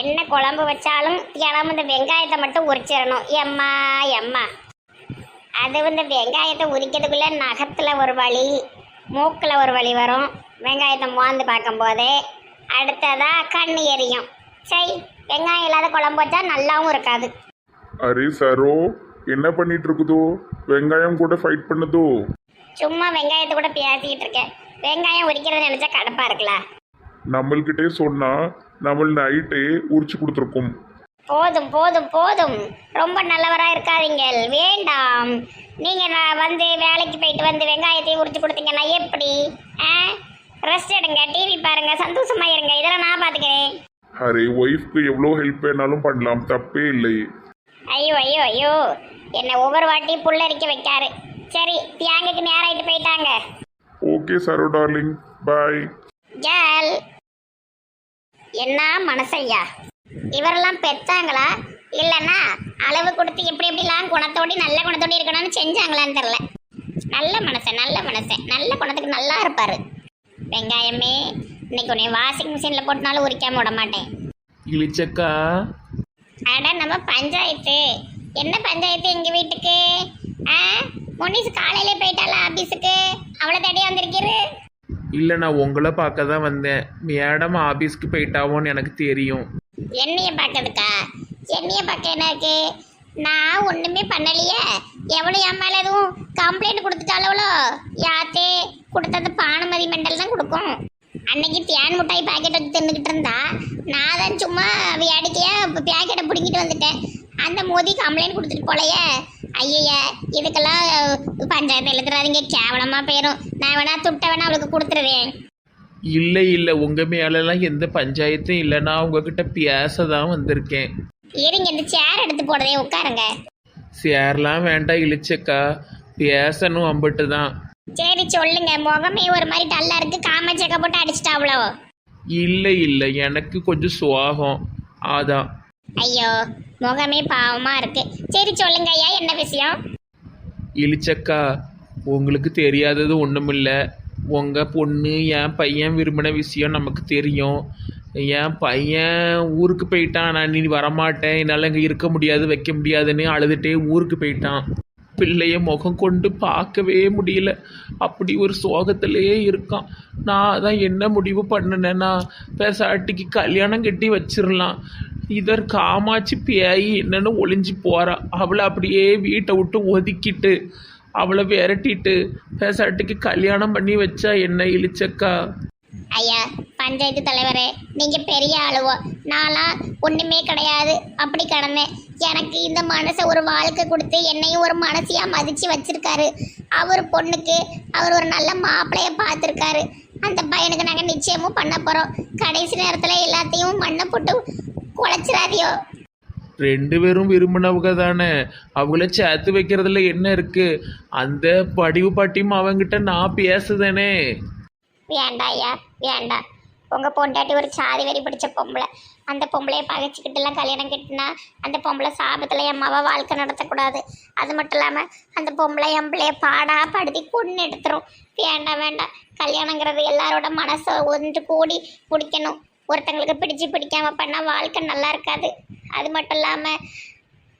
என்ன குழம்பு வச்சாலும் தினம் இந்த வெங்காயத்தை மட்டும் உரிச்சிடணும். எம்மா எம்மா. அது வந்து வெங்காயத்தை உரிக்கிறதுக்குள்ள நகத்தில் ஒரு வலி மூக்கில் ஒரு வலி வரும். வெங்காயத்தை மோந்து பார்க்கும்போதே அடுத்ததா கண் எரியும். சரி வெங்காயம் இல்லாத குழம்பு வச்சா நல்லாவும் இருக்காது. அரே சரோ என்ன பண்ணிட்டு இருக்குதோ? வெங்காயம் கூட ஃபைட் பண்ணுதோ? சும்மா வெங்காயத்தை கூட பேசிக்கிட்டு இருக்கேன். வெங்காயம் உரிக்கிறத நினைச்சா கடுப்பா இருக்குல்ல? நம்மள்கிட்டே சொன்னா நம்ம நைட்டே உரிச்சு கொடுத்துருக்கோம். போதும் போதும் போதும். ரொம்ப நல்லவரா இருக்காதீங்க வேண்டாம். நீங்க நான் வந்து வேலைக்கு போயிட்டு வந்து வெங்காயத்தை உரிச்சு கொடுத்தீங்கன்னா எப்படி? ரெஸ்ட் எடுங்க. டிவி பாருங்க. சந்தோஷமா இருங்க. இதெல்லாம் நான் பாத்துக்கிறேன். அரே ஒய்ஃப்க்கு எவ்வளோ ஹெல்ப் வேணாலும் பண்ணலாம். தப்பே இல்லை. ஐயோ ஐயோ ஐயோ. என்னை ஒவ்வொரு வாட்டி புல்லரிக்க வைக்காரு. சரி தியாங்குக்கு நேரம் ஆயிட்டு போயிட்டாங்க. ஓகே சரோ டார்லிங் பாய் கேல் என்ன மனசையா இவரெல்லாம் பெத்தாங்களா? இல்லைன்னா அளவு கொடுத்து எப்படி எப்படிலாம் குணத்தோடி நல்ல குணத்தோடி இருக்கணும்னு செஞ்சாங்களான்னு தெரில நல்ல மனசன் நல்ல மனசன் நல்ல குணத்துக்கு நல்லா இருப்பாரு. வெங்காயமே இன்னைக்கு உன்னை வாஷிங் மிஷினில் போட்டுனாலும் உரிக்காம விட மாட்டேன். இழிச்சக்கா அட நம்ம பஞ்சாயத்து. என்ன பஞ்சாயத்து எங்க வீட்டுக்கு? ஆ? முனிஸ் காலையில போயிட்டாளா ஆபீஸுக்கு அவளை தேடியா வந்திருக்கீரு இல்லை நான் உங்களை பார்க்க தான் வந்தேன். மேடம் ஆஃபீஸ்க்கு போயிட்டாவோன்னு எனக்கு தெரியும். என்னைய பார்க்கறதுக்கா? என்னைய பார்க்க என்ன இருக்கு? நான் ஒண்ணுமே பண்ணலையே. எவ்வளோ என் மேலே எதுவும் கம்ப்ளைண்ட் கொடுத்துட்டாலவளோ யாத்தே கொடுத்தது பானுமதி மெண்டல் தான் கொடுக்கும். அன்னைக்கு தேன் மிட்டாய் பாக்கெட் வச்சு தின்னுக்கிட்டு இருந்தா நான் தான் சும்மா வேடிக்கையாக பேக்கெட்டை பிடிங்கிட்டு வந்துட்டேன். அந்த மோதி கம்ப்ளைண்ட் கொடுத்துட்டு போலையே. ஐயய்ய இதுக்கெல்லாம் பஞ்சாயத்து எழுதுறாதீங்க கேவலமா போயிடும் நான் வேணா துட்டை வேணா அவளுக்கு கொடுத்துருவேன் இல்லை இல்லை உங்கள் மேலெல்லாம் எந்த பஞ்சாயத்தும் இல்லை நான் உங்ககிட்ட பேச தான் வந்திருக்கேன். இருங்க இந்த சேர் எடுத்து போடுறதே உட்காருங்க. சேரலாம் வேண்டாம் இழிச்சக்கா. பேசணும் அம்பிட்டு தான். சரி சொல்லுங்க. முகமே ஒரு மாதிரி டல்லா இருக்கு. காம செக்க போட்டு அடிச்சிட்டா அவ்வளோ? இல்லை இல்லை எனக்கு கொஞ்சம் சுவாகம். அதான். ஐயோ முகமே பாவமாக இருக்கு. சரி சொல்லுங்க ஐயா என்ன விஷயம்? இழிச்சக்கா உங்களுக்கு தெரியாதது ஒன்றுமில்ல உங்கள் பொண்ணு என் பையன் விரும்பின விஷயம் நமக்கு தெரியும். என் பையன் ஊருக்கு போயிட்டான் நான் நீ வரமாட்டேன். என்னால் இங்கே இருக்க முடியாது வைக்க முடியாதுன்னு அழுதுகிட்டே ஊருக்கு போயிட்டான். பிள்ளைய முகம் கொண்டு பார்க்கவே முடியல. அப்படி ஒரு சோகத்திலேயே இருக்கான். நான் அதான் என்ன முடிவு பண்ணினேன்னா பேசாட்டிக்கு கல்யாணம் கட்டி வச்சிடலாம் இதர் காமாட்சி பேய் என்னன்னு ஒளிஞ்சு போகிறா அவளை அப்படியே வீட்டை விட்டு ஒதுக்கிட்டு அவளை விரட்டிட்டு பேசாட்டுக்கு கல்யாணம் பண்ணி வச்சா என்ன இழிச்சக்கா ஐயா பஞ்சாயத்து தலைவரே நீங்க பெரிய ஆளுவோ. நான்லாம் ஒண்ணுமே கிடையாது அப்படி கிடந்தேன். எனக்கு இந்த மனசை ஒரு வாழ்க்கை கொடுத்து என்னையும் ஒரு மனசையா மதிச்சு வச்சிருக்காரு. அவர் பொண்ணுக்கு அவர் ஒரு நல்ல மாப்பிளைய பார்த்துருக்காரு. அந்த பையனுக்கு நாங்கள் நிச்சயமும் பண்ண போகிறோம் கடைசி நேரத்தில் எல்லாத்தையும் மண்ணை போட்டு குலைச்சிடாதியோ ரெண்டு பேரும் விரும்பினவங்க தானே. அவங்கள சேர்த்து வைக்கிறதுல என்ன இருக்கு? அந்த படிவு பாட்டியும் அவங்கிட்ட நான் பேசுதேனே. வேண்டாம் ஐயா வேண்டாம் உங்க பொண்டாட்டி ஒரு சாதி வெறி பிடிச்ச பொம்பளை. அந்த பொம்பளைய பகைச்சிக்கிட்டுலாம் கல்யாணம் கட்டினா அந்த பொம்பளை சாபத்தில் என் மவ வாழ்க்கை நடத்தக்கூடாது. அது மட்டும் இல்லாமல் அந்த பொம்பளை என் பிள்ளைய பாடா படுத்தி கொண்டு எடுத்துரும். வேண்டாம் வேண்டாம் கல்யாணங்கிறது எல்லாரோட மனசை ஒன்று கூடி பிடிக்கணும் ஒருத்தங்களுக்கு பிடிச்சு பிடிக்காம பண்ணால் வாழ்க்கை நல்லா இருக்காது. அது மட்டும் இல்லாமல்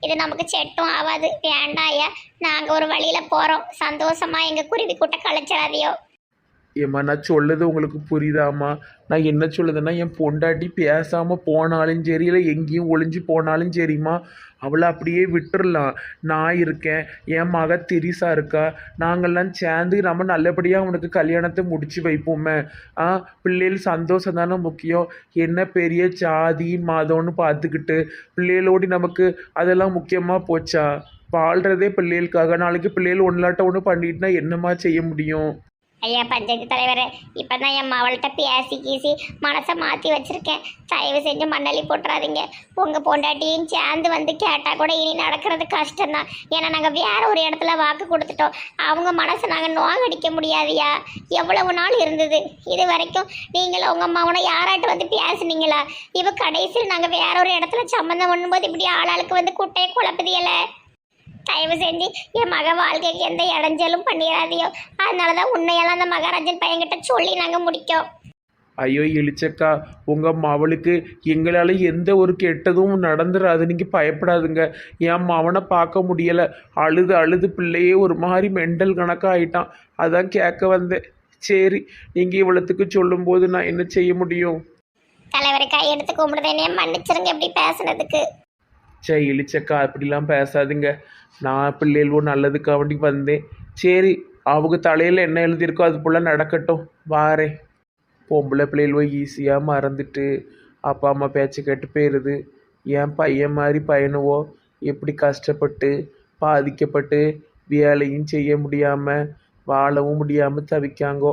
இது நமக்கு செட்டும் ஆகாது வேண்டாம் ஐயா. நாங்கள் ஒரு வழியில் போகிறோம் சந்தோஷமாக எங்கள் குருவி கூட்ட கலைச்சிடாதியோ. ஏம்மா நான் சொல்லுது உங்களுக்கு புரியுதாம்மா? நான் என்ன சொல்லுதுன்னா என் பொண்டாட்டி பேசாமல் போனாலும் சரி இல்லை எங்கேயும் ஒளிஞ்சு போனாலும் சரிம்மா. அவளை அப்படியே விட்டுடலாம் நான் இருக்கேன் என் மக திரிசா இருக்கா. நாங்கள்லாம் சேர்ந்து நம்ம நல்லபடியாக அவனுக்கு கல்யாணத்தை முடிச்சு வைப்போமே. ஆ பிள்ளைகள் சந்தோஷம் தானே முக்கியம். என்ன பெரிய ஜாதி மதம்னு பார்த்துக்கிட்டு பிள்ளைகளோடி நமக்கு அதெல்லாம் முக்கியமாக போச்சா? வாழ்கிறதே பிள்ளைகளுக்காக. நாளைக்கு பிள்ளைகள் ஒன்றாட்ட ஒன்று பண்ணிட்டுனா என்னம்மா செய்ய முடியும்? ஐயா பஞ்சாயத்து தலைவரே இப்பதான் என் மவள்கிட்ட பேசி கீசி மனசை மாற்றி வச்சுருக்கேன். தயவு செஞ்சு மண்ணள்ளி போட்டுறாதீங்க. உங்கள் பொண்டாட்டியும் சேர்ந்து வந்து கேட்டால் கூட இனி நடக்கிறது கஷ்டம்தான். ஏன்னா நாங்கள் வேறு ஒரு இடத்துல வாக்கு கொடுத்துட்டோம். அவங்க மனசை நாங்கள் நோகடிக்க முடியாதுயா? எவ்வளவு நாள் இருந்தது? இது வரைக்கும் நீங்களும் உங்கள் அம்மாவனை யாராட்டு வந்து பேசுனீங்களா? இவ கடைசியில் நாங்கள் வேற ஒரு இடத்துல சம்மந்தம் பண்ணும்போது இப்படி ஆளாளுக்கு வந்து குட்டையை குழப்புதியலை தயவு செஞ்சு என் மக வாழ்க்கைக்கு எந்த இடைஞ்சலும் பண்ணிடாதியோ. அதனால தான் உன்னையெல்லாம் அந்த மகாராஜன் பையன்கிட்ட சொல்லி நாங்கள் முடிக்கோம். ஐயோ இளிச்சக்கா உங்கள் மவளுக்கு எங்களால் எந்த ஒரு கெட்டதும் நடந்துடாது நீங்கள் பயப்படாதுங்க. என் மவனை பார்க்க முடியலை. அழுது அழுது பிள்ளையே ஒரு மாதிரி மெண்டல் கணக்காக ஆயிட்டான் அதான் கேட்க வந்தேன். சரி நீங்கள் இவ்வளோத்துக்கு சொல்லும்போது நான் என்ன செய்ய முடியும்? தலைவர் கை எடுத்து கும்பிடுதேனே மன்னிச்சிருங்க இப்படி பேசுனதுக்கு. சே இழிச்சக்கா அப்படிலாம் பேசாதுங்க. நான் பிள்ளைகளோ நல்லதுக்காக வேண்டி வந்தேன். சரி அவங்க தலையில் என்ன எழுதியிருக்கோ அது போல் நடக்கட்டும். வாரேன் பொம்பளை பிள்ளைகளோ ஈஸியாக மறந்துட்டு அப்பா அம்மா பேச்சு கேட்டு போயிடுது என் பையன் மாதிரி பையனுவோ எப்படி கஷ்டப்பட்டு பாதிக்கப்பட்டு வேலையும் செய்ய முடியாமல் வாழவும் முடியாமல் தவிக்காங்கோ.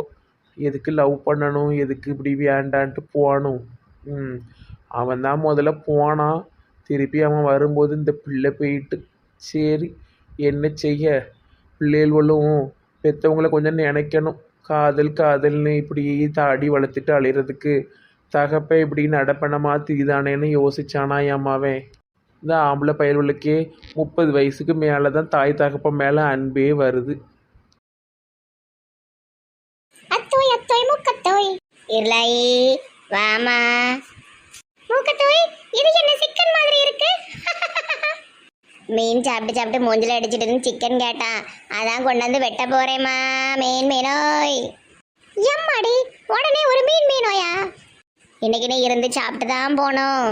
எதுக்கு லவ் பண்ணணும்? எதுக்கு இப்படி வேண்டான்ட்டு போகணும்? ம். அவன் தான் முதல்ல போனான். திருப்பி அவன் வரும்போது இந்த பிள்ளை போயிட்டு சரி என்ன செய்ய? பிள்ளைகளும் பெற்றவங்கள கொஞ்சம் நினைக்கணும். காதல் காதல்னு இப்படி தாடி வளர்த்துட்டு அழிகிறதுக்கு தகப்பை இப்படி நடப்பணமா தீதானேன்னு யோசிச்சானா அம்மாவன் இந்த ஆம்பளை பயல்களுக்கே முப்பது வயசுக்கு மேலே தான் தாய் தகப்பன் மேலே அன்பே வருது. அத்தோய் அத்தோய் இருளாயி வாமா. மூக்கத்தோய் இது என்ன சிக்கன் மாதிரி இருக்கு? மீன் சாப்பிட்டு சாப்பிட்டு மூஞ்சில அடிச்சிட்டு சிக்கன் கேட்டான். அதான் கொண்டாந்து வெட்ட போறேம்மா மீன் மீனோய். எம்மாடி உடனே ஒரு மீன் மீனோயா? இன்னைக்கு நீ இருந்து சாப்பிட்டு தான் போனோம்.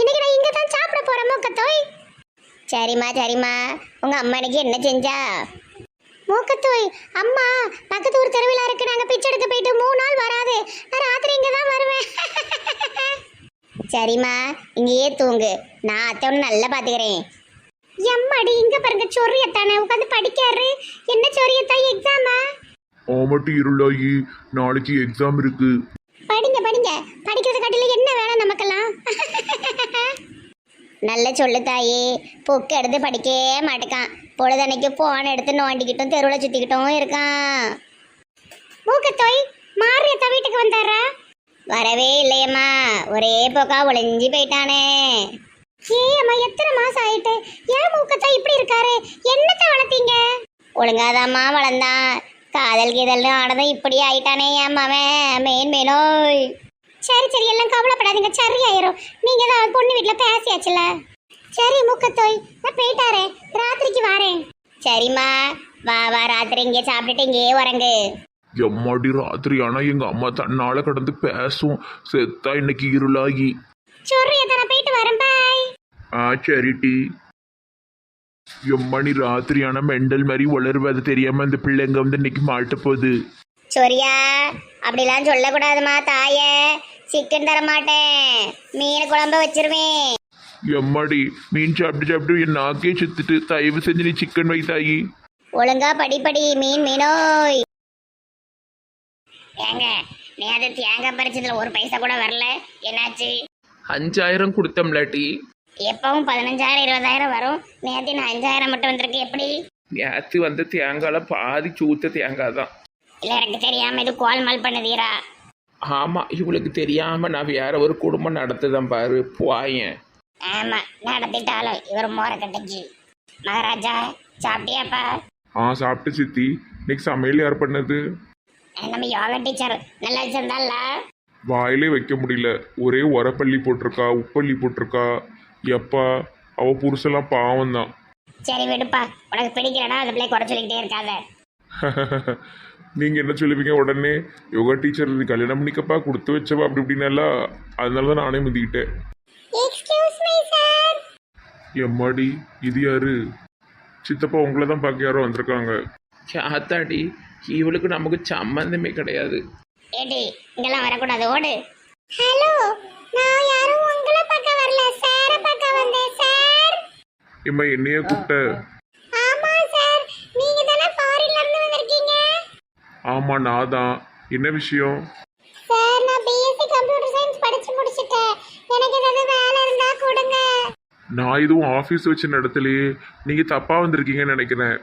இன்னைக்கு நான் இங்கே தான் சாப்பிட போறேன் மூக்கத்தோய். சரிம்மா சரிம்மா. உங்க அம்மா இன்னைக்கு என்ன செஞ்சா? மூக்கத்தோய் அம்மா பக்கத்து ஊர் தெருவில் இருக்கு. நாங்கள் பிச்சை எடுக்க போயிட்டு மூணு நாள் வராது. நான் ராத்திரி இங்கே தான் வருவேன். சரிம்மா இங்கேயே தூங்கு. நான் அத்தை நல்லா பாத்துக்கிறேன் எம்மாடி இங்க பாருங்க சொரியத்தானே உட்காந்து படிக்காரு. என்ன சொரியத்தா எக்ஸாமா ஆமாட்டி இருளாயி நாளைக்கு எக்ஸாம் இருக்கு. படிங்க படிங்க. படிக்கிறது காட்டில என்ன வேணும் நமக்கெல்லாம்? நல்ல சொல்லு தாயி. புக்கு எடுத்து படிக்கவே மாட்டேக்கான். பொழுதன்னைக்கு போன் எடுத்து நோண்டிக்கிட்டும் தெருவில் சுத்திக்கிட்டும் இருக்கான். மூக்கத்தோய் மாரியத்தா வீட்டுக்கு வந்தாரா? வரவே இல்லையம்மா. ஒரே போக்கா ஒளிஞ்சு போயிட்டானே. ஏ அம்மா எத்தனை மாசம் ஆயிட்டு? ஏன் மூக்கத்தா இப்படி இருக்காரு? என்னத்தை வளர்த்தீங்க? ஒழுங்காதாம்மா வளர்ந்தான். காதல் கீதல்னு ஆனதும் இப்படி ஆயிட்டானே ஏன் மாவன் மெயின் மெயினோய் சரி சரி எல்லாம் கவலைப்படாதீங்க. சரி ஆயிரும். நீங்க தான் பொண்ணு வீட்டில் பேசியாச்சுல. சரி மூக்கத்தோய் நான் போயிட்டாரேன் ராத்திரிக்கு வாரேன். சரிம்மா. வா வா ராத்திரி இங்கே சாப்பிட்டுட்டு இங்கேயே வரங்கு எம்மாடி ராத்திரி ஆனா எங்க அம்மா தன்னால கடந்து பேசும். செத்தா இன்னைக்கு இருளாகி. ஆ சரிட்டி எம்மாடி ராத்திரி ஆனா மெண்டல் மாதிரி வளருவது அது தெரியாம இந்த பிள்ளைங்க வந்து இன்னைக்கு மாட்ட போகுது. சொரியா அப்படிலாம் சொல்லக்கூடாதுமா தாயே. சிக்கன் தர மாட்டேன். மீன் குழம்பு வச்சிருவேன். எம்மாடி மீன் சாப்பிட்டு சாப்பிட்டு என் நாக்கே செத்துட்டு தயவு செஞ்சு நீ சிக்கன் வை தாயி. ஒழுங்கா படிப்படி மீன் மீனோய். ஏங்க நீ அது தேங்காய் பறிச்சதுல ஒரு பைசா கூட வரல. என்னாச்சு? அஞ்சாயிரம் கொடுத்தம்லாட்டி எப்பவும் பதினஞ்சாயிரம் இருபதாயிரம் வரும். நேற்று நான் அஞ்சாயிரம் மட்டும் வந்திருக்கு எப்படி? நேற்று வந்த தேங்காயில் பாதி சூத்த தேங்காய் தான். இல்லை எனக்கு தெரியாம இது கோல்மால் பண்ணுதீரா? ஆமாம் இவளுக்கு தெரியாமல் நான் வேற ஒரு குடும்பம் நடத்துதான் பாரு போயேன். ஆமா நடத்திட்டாலும் இவர் மோர கட்டிச்சு மகாராஜா சாப்பிட்டியாப்பா? ஆ சாப்பிட்டு சித்தி. இன்னைக்கு சமையல் யார் பண்ணது? நம்ம யோகா டீச்சர் நல்லா வச்சிருந்தால வாயிலே வைக்க முடியல. ஒரே உரப்பள்ளி போட்டிருக்கா உப்பள்ளி போட்டிருக்கா. எப்பா அவ புருஷெல்லாம் பாவம் தான் சரி விடுப்பா. உனக்கு பிடிக்கிறடா அந்த பிள்ளை குறை சொல்லிக்கிட்டே இருக்காத. நீங்க என்ன சொல்லுவீங்க உடனே? யோகா டீச்சர் இது கல்யாணம் பண்ணிக்கப்பா கொடுத்து வச்சவா அப்படி இப்படின்னெல்லாம் அதனால தான் நானே முந்திக்கிட்டேன் எக்ஸ்கியூஸ் மீ சார் எம்மாடி இது யாரு? சித்தப்பா உங்களை தான் பார்க்க யாரோ வந்திருக்காங்க. சாத்தாடி இவளுக்கு நமக்கு சம்மந்தமே கிடையாது. ஏடி இங்கெல்லாம் வரக்கூடாது ஓடு. ஹலோ நான் யாரும் உங்களை பார்க்க வரல. சாரை பார்க்க வந்தேன் சார் இம்மா என்னையே கூப்பிட்ட? ஆமா சார் நீங்க தானே ஃபாரின்ல இருந்து வந்திருக்கீங்க? ஆமா நான் தான். என்ன விஷயம்? சார் நான் பிஎஸ்சி கம்ப்யூட்டர் சயின்ஸ் படிச்சு முடிச்சிட்டேன். எனக்கு ஏதாவது வேலை இருந்தா கொடுங்க. நான் எதுவும் ஆஃபீஸ் வச்சு நடத்தலையே. நீங்க தப்பா வந்திருக்கீங்கன்னு நினைக்கிறேன்.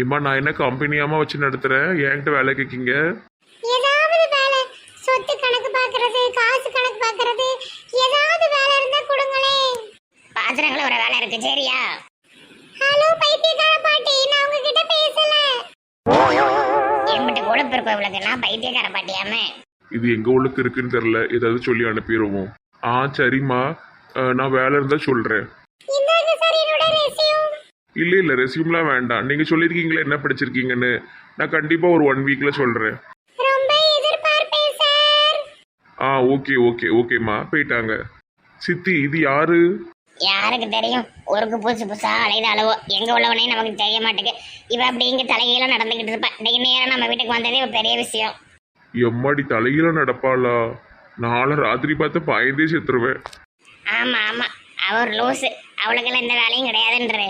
இம்மா நான் என்ன கம்பெனியாமா வச்சு நடத்துறேன்? என்கிட்ட வேலை கேட்கீங்க ஏதாவது வேலை. இருக்கு சரியா? ஹலோ பைத்தியக்கார இது எங்க உள்ளுக்கு இருக்குன்னு தெரியல. ஏதாவது சொல்லி அனுப்பிடுவோம். ஆ சரிம்மா. நான் வேலை இருந்தா சொல்றேன். இல்ல இல்ல ரெசியூம்லாம் வேண்டாம். நீங்க சொல்லியிருக்கீங்களே என்ன படிச்சிருக்கீங்கன்னு. நான் கண்டிப்பா ஒரு ஒன் எதிர்பார்ப்பேன் சார். ஆ ஓகே ஓகே ஓகேம்மா. போயிட்டாங்க. சித்தி இது யாரு? யாருக்கு தெரியும்? ஊருக்கு புதுசு புதுசா அலைத அளவோ. எங்க உள்ளவனே நமக்கு தெரிய மாட்டேங்குது. இவ அப்படி இங்க தலைகீழ நடந்துகிட்டு இருப்பா. இன்னைக்கு நேரம் நம்ம வீட்டுக்கு வந்ததே ஒரு பெரிய விஷயம். எம்மாடி தலையில நடப்பாளா? நாளை ராத்திரி பார்த்து பயந்தே செத்துருவேன். ஆமா ஆமா. அவர் லூசு. அவளுக்கெல்லாம் எந்த வேலையும் கிடையாதுன்றாரு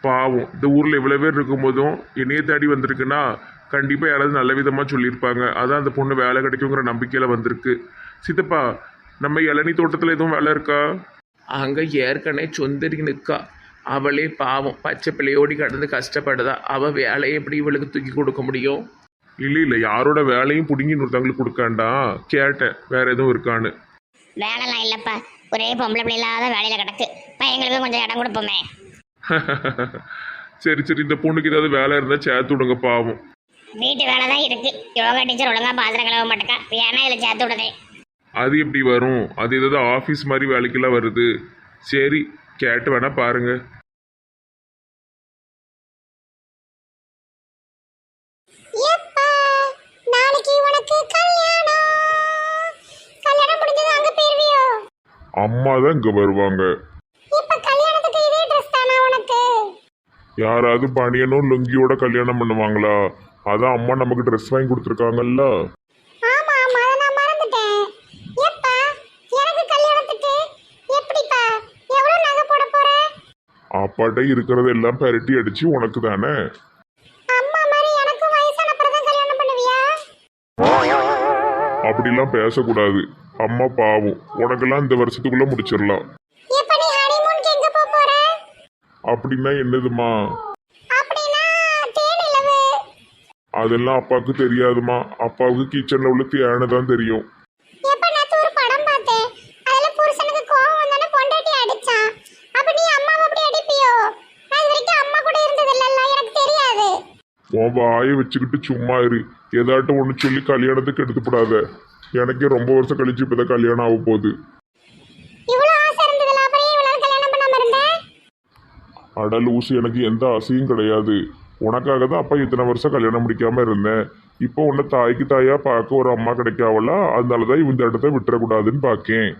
பாவம். இந்த ஊர்ல இவ்வளவு பேர் இருக்கும்போதும் என்னைய தேடி வந்திருக்குன்னா கண்டிப்பா யாராவது நல்ல விதமா சொல்லியிருப்பாங்க. அதான் அந்த பொண்ணு வேலை கிடைக்குங்கிற நம்பிக்கையில வந்திருக்கு. சித்தப்பா நம்ம இளநீ தோட்டத்துல எதுவும் வேலை இருக்கா? அங்கே ஏற்கனவே சொந்தரி நிற்கா அவளே பாவம். பச்சை பிள்ளையோடி கடந்து கஷ்டப்படுதா? அவள் வேலையை எப்படி இவளுக்கு தூக்கி கொடுக்க முடியும்? இல்ல இல்ல. யாரோட வேலையும் பிடுங்கி இன்னொருத்தவங்களுக்கு கொடுக்காண்டாம் கேட்டேன். வேற எதுவும் இருக்கான்னு. வேலைலாம் இல்லப்பா. ஒரே பொம்பளை பிள்ளை இல்லாத வேலையில கிடக்கு. பையங்களுக்கு கொஞ்சம் இடம் கொடுப்போமே. சரி சரி இந்த பொண்ணுக்கு ஏதாவது வேலை இருந்தா சேர்த்து விடுங்க பாவம். வீட்டு வேலை தான் இருக்கு. யோகா டீச்சர் ஒழுங்கா பாத்திரம் கழுவ மாட்டேக்கா. வேணா இதில் சேர்த்து விடுதே. அது எப்படி வரும்? அது ஏதாவது ஆஃபீஸ் மாதிரி வேலைக்கெல்லாம் வருது. சரி கேட்டு வேணா பாருங்க. எப்பா நாளைக்கு உனக்கு கல்யாணம். கல்யாணம் முடிஞ்சது அங்க போயிருவியோ? அம்மா தான் இங்க வருவாங்க இப்ப கல்யாணத்துக்கு இதே ட்ரெஸ் தானா உனக்கு யாராவது பனியனும் லுங்கியோட கல்யாணம் பண்ணுவாங்களா? அதான் அம்மா நமக்கு ட்ரெஸ் வாங்கி கொடுத்துருக்காங்கல்ல. ஆமா ஆமா. அதை நான் மறந்துட்டேன். எப்பா? எனக்கு கல்யாணத்துக்கு? எப்படிப்பா? எவ்வளவு நகை போட போற? அப்பாட்ட இருக்கிறத எல்லாம் பெரட்டி அடிச்சு உனக்கு தானே? அம்மா மாதிரி எனக்கும் வயசான அப்புறம் தான் கல்யாணம் பண்ணுவியா? அப்படிலாம் பேசக்கூடாது. அம்மா பாவம். உனக்கெல்லாம் இந்த வருஷத்துக்குள்ள முடிச்சிடலாம் எப்ப நீ ஹனிமூனுக்கு எங்க போக போற அப்படின்னா என்னதுமா? அதெல்லாம் அப்பாவுக்கு தெரியாதுமா. அப்பாவுக்கு கிச்சன்ல உள்ள தேனை தான் தெரியும். உன் வாயை வச்சுக்கிட்டு சும்மா இரு. ஏதாட்டும் ஒன்று சொல்லி கல்யாணத்துக்கு எடுத்துப்படாத. எனக்கே ரொம்ப வருஷம் கழிச்சு இப்போதான் கல்யாணம் ஆக போகுது இவ்வளவு ஆசை இருந்ததுல அப்புறம் ஏன் இவ்வளவு நாள் கல்யாணம் பண்ணாம இருந்தேன் அட லூசு எனக்கு எந்த ஆசையும் கிடையாது. உனக்காக தான் அப்பா இத்தனை வருஷம் கல்யாணம் முடிக்காம இருந்தேன். இப்போ உன்னை தாய்க்கு தாயா பார்க்க ஒரு அம்மா கிடைக்காவல அதனால தான் இந்த இடத்த விட்டுறக்கூடாதுன்னு பார்க்கேன்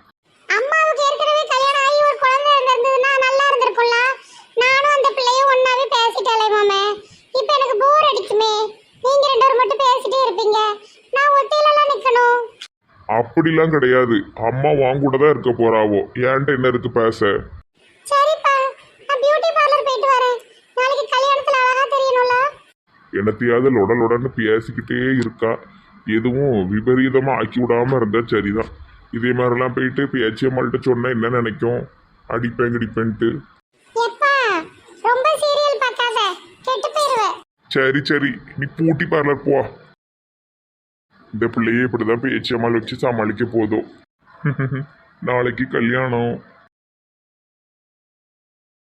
அப்படிலாம் கிடையாது. அம்மா வாங்க கூட தான் இருக்க போறாவோ? ஏன்ட்ட என்ன இருக்கு பேச சரிப்பா நான் பியூட்டி பார்லர் போயிட்டு வரேன் நாளைக்கு கல்யாணத்துல அழகா தெரியணும்ல என்னத்தையாவது உடலுடன்னு பேசிக்கிட்டே இருக்கா. எதுவும் விபரீதமா ஆக்கி விடாம இருந்தா சரிதான். இதே மாதிரிலாம் போயிட்டு பேச்சியம்மாள்கிட்ட சொன்னா என்ன நினைக்கும்? அடிப்பேன் கிடிப்பேன்ட்டு சரி சரி. நீ பூட்டி பார்லர் போ. இந்த பிள்ளையே இப்படிதான் பேச்சியம்மாள் வச்சு சமாளிக்க போதும் நாளைக்கு கல்யாணம்.